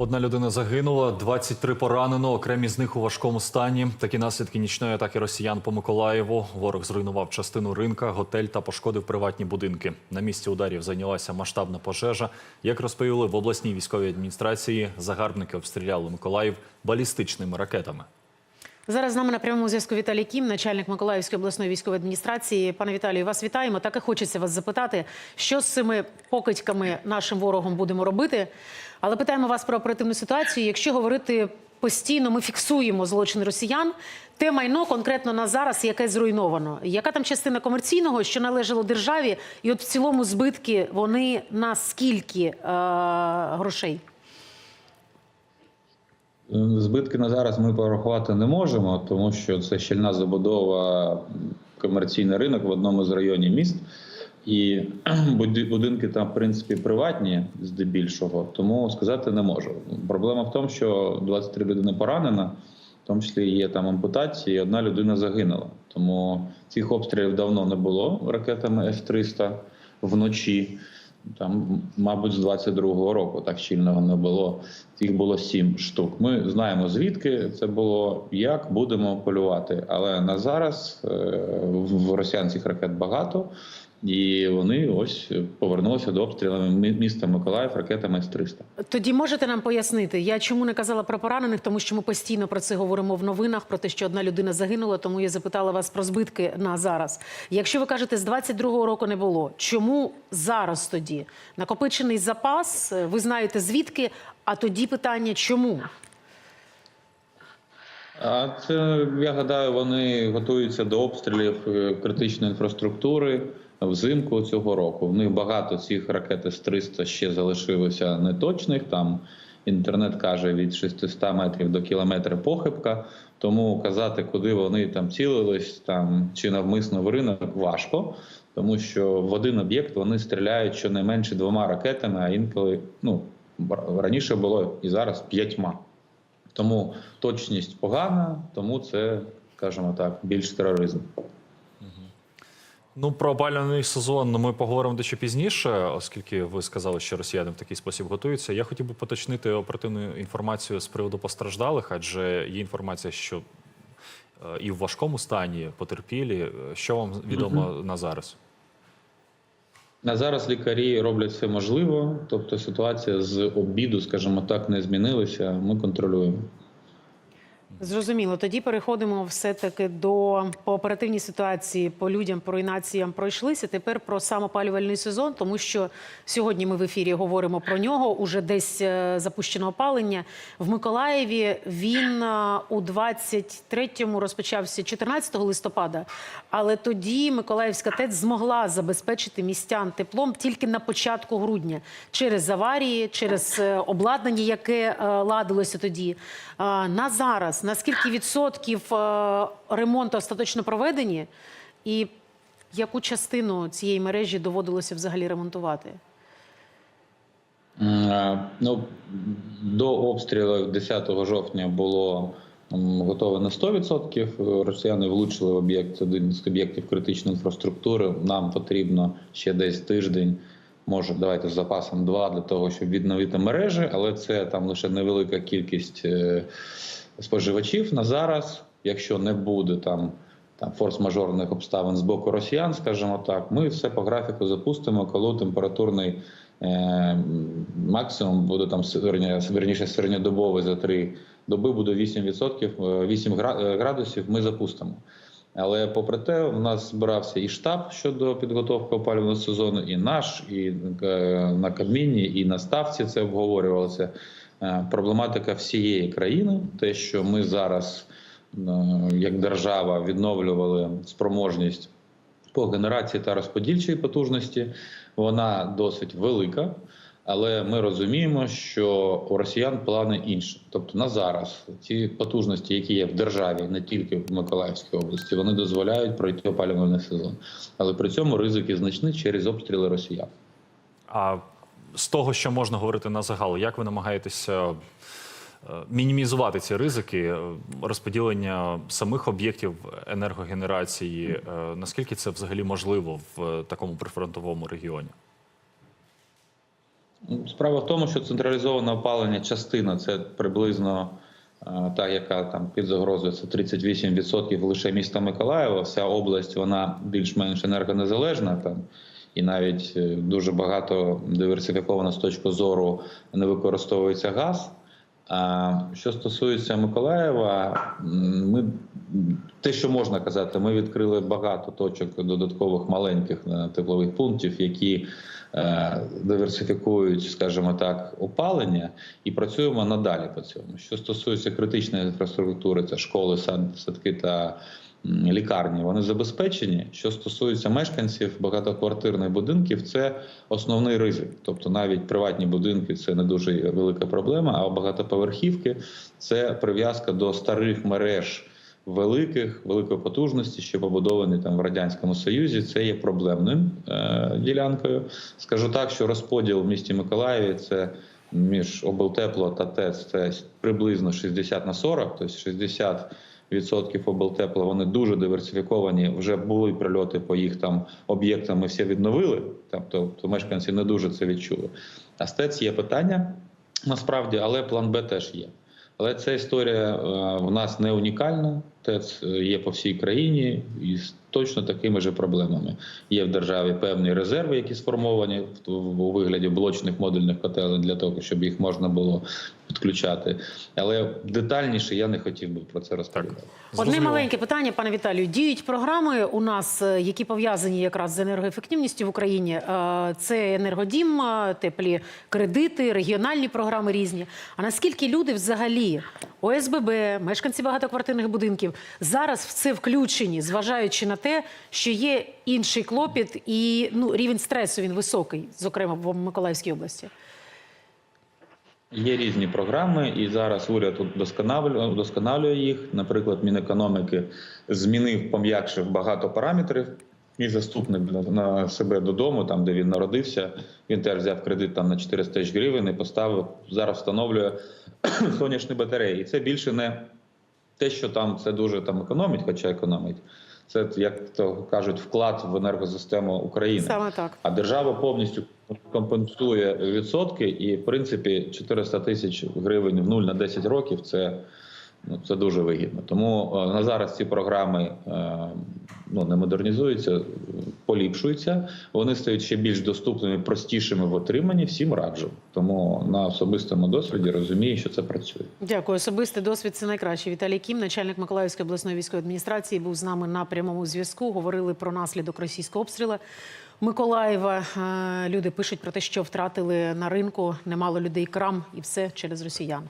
Одна людина загинула, 23 поранено, окремі з них у важкому стані. Такі наслідки нічної атаки росіян по Миколаєву. Ворог зруйнував частину ринка, готель та пошкодив приватні будинки. На місці ударів зайнялася масштабна пожежа. Як розповіли в обласній військовій адміністрації, загарбники обстріляли Миколаїв балістичними ракетами. Зараз з нами на прямому зв'язку Віталій Кім, начальник Миколаївської обласної військової адміністрації. Пане Віталію, вас вітаємо. Так і хочеться вас запитати, що з цими покидьками нашим ворогом будемо робити. Але питаємо вас про оперативну ситуацію. Якщо говорити постійно, ми фіксуємо злочин росіян. Те майно конкретно на зараз, яке зруйновано. Яка там частина комерційного, що належало державі, і от в цілому збитки вони на скільки е- грошей? Збитки на зараз ми порахувати не можемо, тому що це щільна забудова, комерційний ринок в одному з районів міст. І будинки там, в принципі, приватні здебільшого, тому сказати не можу. Проблема в тому, що 23 людини поранена, в тому числі є там ампутації, і одна людина загинула. Тому цих обстрілів давно не було ракетами С-300 вночі. Там, мабуть, з 22-го року так щільного не було. Їх було сім штук. Ми знаємо звідки це було, як будемо полювати. Але на зараз е, в росіян цих ракет багато, і вони ось повернулися до обстрілів мі- міста Миколаїв ракетами С-300. Тоді можете нам пояснити, я чому не казала про поранених, тому що ми постійно про це говоримо в новинах, про те, що одна людина загинула, тому я запитала вас про збитки на зараз. Якщо ви кажете, з 22-го року не було, чому зараз тоді? Накопичений запас, ви знаєте звідки, а тоді питання чому? А це я гадаю, вони готуються до обстрілів е, критичної інфраструктури взимку цього року. В них багато цих ракет С-300 ще залишилося неточних. Там інтернет каже від 600 метрів до кілометра похибка. Тому казати, куди вони там цілились, там чи навмисно в ринок, важко, тому що в один об'єкт вони стріляють щонайменше двома ракетами, а інколи ну раніше було і зараз п'ятьма. Тому точність погана, тому це, скажімо так, більш тероризм. Ну, про опалювальний сезон ми поговоримо дещо пізніше, оскільки ви сказали, що росіяни в такий спосіб готуються. Я хотів би поточнити оперативну інформацію з приводу постраждалих, адже є інформація, що е, і в важкому стані потерпілі. Що вам відомо на зараз? На зараз лікарі роблять все можливо, тобто ситуація з обіду, скажімо так, не змінилася. Ми контролюємо. Зрозуміло. Тоді переходимо все-таки до по оперативній ситуації, по людям, по руйнаціям пройшлися. Тепер про сам опалювальний сезон, тому що сьогодні ми в ефірі говоримо про нього. Уже десь е, запущено опалення. В Миколаєві він е, у 23-му розпочався 14 листопада, але тоді Миколаївська ТЕЦ змогла забезпечити містян теплом тільки на початку грудня через аварії, через е, обладнання, яке ладилося тоді. На зараз наскільки відсотків е, ремонту остаточно проведені, і яку частину цієї мережі доводилося взагалі ремонтувати? Е, Ну, до обстрілу 10 жовтня було готове на 100%. Росіяни влучили в об'єкт, один з об'єктів критичної інфраструктури. Нам потрібно ще десь тиждень, може, давайте з запасом два для того, щоб відновити мережі, але це там лише невелика кількість е, споживачів на зараз. Якщо не буде там там форс-мажорних обставин з боку росіян, скажімо так, ми все по графіку запустимо, коли температурний е, максимум буде там верніше середньодобовий за три доби буде 8%, е, 8 е, градусів. Ми запустимо. Але попри те, у нас збирався і штаб щодо підготовки опалювального сезону, і наш, і е, на Кабміні, і на ставці це обговорювалося. Е, Проблематика всієї країни, те, що ми зараз, е, як держава, відновлювали спроможність по генерації та розподільчій потужності, вона досить велика. Але ми розуміємо, що у росіян плани інші. Тобто на зараз ті потужності, які є в державі, не тільки в Миколаївській області, вони дозволяють пройти опалювальний сезон. Але при цьому ризики значні через обстріли росіян. А з того, що можна говорити на загал, як ви намагаєтеся е, мінімізувати ці ризики е, розподілення самих об'єктів енергогенерації? Е, Наскільки це взагалі можливо в е, такому прифронтовому регіоні? Справа в тому, що централізоване опалення частина це приблизно е, та, яка там під загрозою це 38% лише міста Миколаєва. Вся область вона більш-менш енергонезалежна там. І навіть е, дуже багато диверсифіковано з точки зору не використовується газ. Що стосується Миколаєва, ми те, що можна казати, ми відкрили багато точок додаткових маленьких е, теплових пунктів, які е, диверсифікують, скажімо так, опалення, і працюємо надалі по цьому. Що стосується критичної інфраструктури, це школи, садки та лікарні, вони забезпечені. Що стосується мешканців багатоквартирних будинків, це основний ризик. Тобто навіть приватні будинки це не дуже велика проблема, а багатоповерхівки це прив'язка до старих мереж великих, великої потужності, що побудовані там в радянському союзі. Це є проблемним е, ділянкою. Скажу так, що розподіл в місті Миколаєві це. Між облтепло та ТЕЦ це приблизно 60 на 40, тобто 60 відсотків облтепла вони дуже диверсифіковані. Вже були прильоти по їх там об'єктам. Ми всі відновили. Тобто то мешканці не дуже це відчули. А з ТЕЦ є питання насправді, але план Б теж є. Але ця історія е, в нас не унікальна. ТЕЦ е, є по всій країні і з точно такими ж проблемами. Є в державі певні резерви, які сформовані в- у вигляді блочних модульних котелень для того, щоб їх можна було підключати. Але детальніше я не хотів би про це розповідати. Одне маленьке питання, пане Віталію. Діють програми у нас, е, які пов'язані якраз з енергоефективністю в Україні. Е, Це енергодім, е, теплі кредити, регіональні програми різні. А наскільки люди взагалі, ОСББ, мешканці багатоквартирних будинків, зараз в це включені, зважаючи на те, що є інший клопіт і ну, рівень стресу він високий, зокрема в Миколаївській області? Є різні програми, і зараз уряд удосконалює, їх. Наприклад, Мінекономіки змінив, пом'якшив багато параметрів. Мій заступник на себе додому, там де він народився, він теж взяв кредит там на 400 тисяч гривень і поставив. Зараз встановлює сонячні батареї. І це більше не те, що там це дуже там економить, хоча економить. Це як то кажуть, вклад в енергосистему України. Саме так. А держава повністю компенсує відсотки, і в принципі 400 тисяч гривень в нуль на 10 років це, ну, це дуже вигідно. Тому е, на зараз ці програми е, ну, не модернізуються, поліпшуються. Вони стають ще більш доступними, простішими в отриманні. Всім раджу. Тому на особистому досвіді розумію, що це працює. Дякую. Особистий досвід це найкраще. Віталій Кім, начальник Миколаївської обласної військової адміністрації, був з нами на прямому зв'язку. Говорили про наслідок російського обстрілу Миколаєва. Е, Люди пишуть про те, що втратили на ринку немало людей крам, і все через росіян.